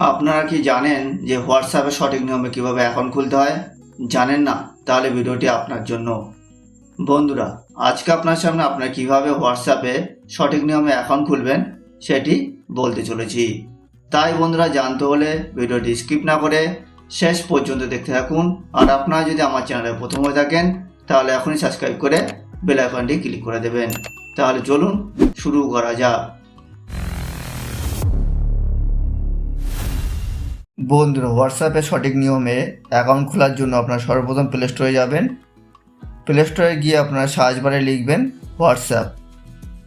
আপনারা কি জানেন যে হোয়াটসঅ্যাপে সঠিক নিয়মে কীভাবে অ্যাকাউন্ট খুলতে হয়? জানেন না? তাহলে ভিডিওটি আপনার জন্য। বন্ধুরা, আজকে আপনার সামনে আপনারা কীভাবে হোয়াটসঅ্যাপে সঠিক নিয়মে অ্যাকাউন্ট খুলবেন সেটি বলতে চলেছি। তাই বন্ধুরা, জানতে হলে ভিডিওটি স্কিপ না করে শেষ পর্যন্ত দেখতে থাকুন। আর আপনারা যদি আমার চ্যানেলে প্রথম হয়ে থাকেন, তাহলে এখনই সাবস্ক্রাইব করে বেল আইকনটি ক্লিক করে দেবেন। তাহলে চলুন শুরু করা যাক। বন্ধুরা, হোয়াটসঅ্যাপে সঠিক নিয়মে অ্যাকাউন্ট খোলার জন্য আপনারা সর্বপ্রথম প্লে স্টোরে যাবেন। প্লে স্টোরে গিয়ে আপনারা সার্চ বারে লিখবেন হোয়াটসঅ্যাপ।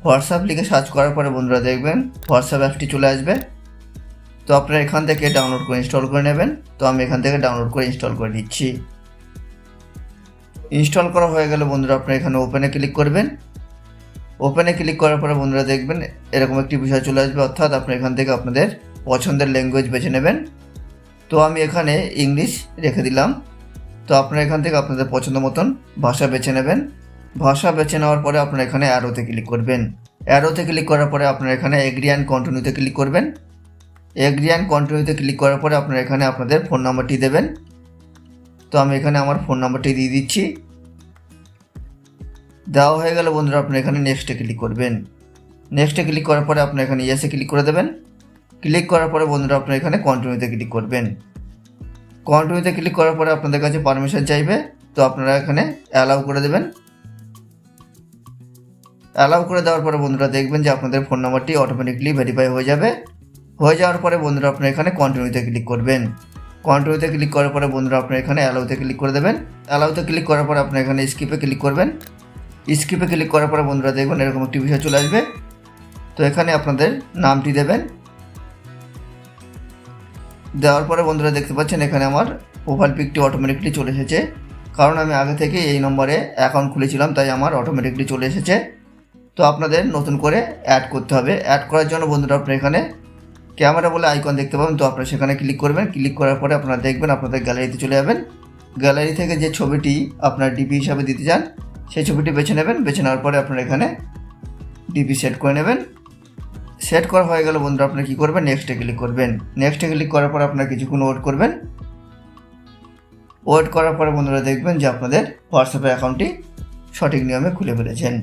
হোয়াটসঅ্যাপ লিখে সার্চ করার পরে বন্ধুরা দেখবেন হোয়াটসঅ্যাপ অ্যাপটি চলে আসবে। তো আপনারা এখান থেকে ডাউনলোড করে ইনস্টল করে নেবেন। তো আমি এখান থেকে ডাউনলোড করে ইনস্টল করে নিচ্ছি। ইনস্টল করা হয়ে গেলে বন্ধুরা আপনারা এখানে ওপেনে ক্লিক করবেন। ওপেনে ক্লিক করার পরে বন্ধুরা দেখবেন এরকম একটি বিষয় চলে আসবে। অর্থাৎ আপনি এখান থেকে আপনাদের পছন্দের ল্যাঙ্গুয়েজ বেছে নেবেন। তো আমি এখানে ইংলিশ রেখে দিলাম। তো আপনারা এখান থেকে আপনাদের পছন্দ মতন ভাষা বেছে নেবেন। ভাষা বেছে নেওয়ার পরে আপনারা এখানে অ্যারোতে ক্লিক করবেন। অ্যারোতে ক্লিক করার পরে আপনারা এখানে এগ্রি অ্যান্ড কন্টিনিউতে ক্লিক করবেন। এগ্রি অ্যান্ড কন্টিনিউতে ক্লিক করার পরে আপনারা এখানে আপনাদের ফোন নাম্বারটি দেবেন। তো আমি এখানে আমার ফোন নাম্বারটি দিয়ে দিচ্ছি। দেওয়া হয়ে গেলে বন্ধুরা, আপনারা এখানে নেক্সটে ক্লিক করবেন। নেক্সটে ক্লিক করার পরে আপনারা এখানে ইয়েসে ক্লিক করে দেবেন। ক্লিক করার পরে বন্ধুরা আপনারা এখানে কন্টিনিউতে ক্লিক করবেন। কন্টিনিউতে ক্লিক করার পরে আপনাদের কাছে পারমিশন চাইবে, তো আপনারা এখানে অ্যালাউ করে দেবেন। অ্যালাউ করে দেওয়ার পরে বন্ধুরা দেখবেন যে আপনাদের ফোন নাম্বারটি অটোমেটিকলি ভেরিফাই হয়ে যাবে। হয়ে যাওয়ার পরে বন্ধুরা আপনারা এখানে কন্টিনিউতে ক্লিক করবেন। কন্টিনিউতে ক্লিক করার পরে বন্ধুরা আপনারা এখানে অ্যালাউতে ক্লিক করে দেবেন। অ্যালাউতে ক্লিক করার পরে আপনারা এখানে স্কিপে ক্লিক করবেন। স্কিপে ক্লিক করার পরে বন্ধুরা দেখবেন এরকম একটি বিষয় চলে আসবে। তো এখানে আপনাদের নামটি দেবেন। দেওয়ার পরে বন্ধুরা দেখতে পাচ্ছেন এখানে আমার প্রোফাইল পিকটি অটোমেটিকলি চলে এসেছে। কারণ আমি আগে থেকে এই নম্বরে অ্যাকাউন্ট খুলেছিলাম, তাই আমার অটোমেটিকলি চলে এসেছে। তো আপনাদের নতুন করে অ্যাড করতে হবে। অ্যাড করার জন্য বন্ধুরা আপনার এখানে ক্যামেরা বলে আইকন দেখতে পাবেন। তো আপনারা সেখানে ক্লিক করবেন। ক্লিক করার পরে আপনারা দেখবেন, আপনাদের গ্যালারিতে চলে যাবেন। গ্যালারি থেকে যে ছবিটি আপনার ডিপি হিসাবে দিতে চান, সেই ছবিটি বেছে নেবেন। বেছে নেওয়ার পরে আপনারা এখানে ডিপি সেট করে নেবেন। সেট করা হয়ে গেলে বন্ধুরা, আপনি কী করবেন? নেক্সটে ক্লিক করবেন। নেক্সটে ক্লিক করার পর আপনার কিছুক্ষণ ওয়েট করবেন। ওয়েট করার পরে বন্ধুরা দেখবেন যে আপনাদের হোয়াটসঅ্যাপে অ্যাকাউন্টটি সঠিক নিয়মে খুলে ফেলেছেন।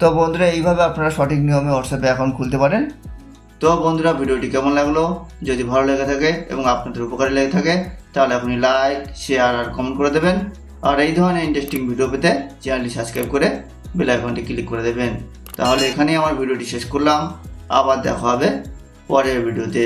তো বন্ধুরা, এইভাবে আপনারা সঠিক নিয়মে হোয়াটসঅ্যাপে অ্যাকাউন্ট খুলতে পারেন। তো বন্ধুরা, ভিডিওটি কেমন লাগল? যদি ভালো লেগে থাকে এবং আপনাদের উপকারী লেগে থাকে, তাহলে আপনি লাইক শেয়ার আর কমেন্ট করে দেবেন। আর এই ধরনের ইন্টারেস্টিং ভিডিও পেতে চ্যানেলটি সাবস্ক্রাইব করে বেল আইকনটি ক্লিক করে দেবেন। তাহলে এখানেই আমার ভিডিওটি শেষ করলাম। আবার দেখা হবে পরের ভিডিওতে।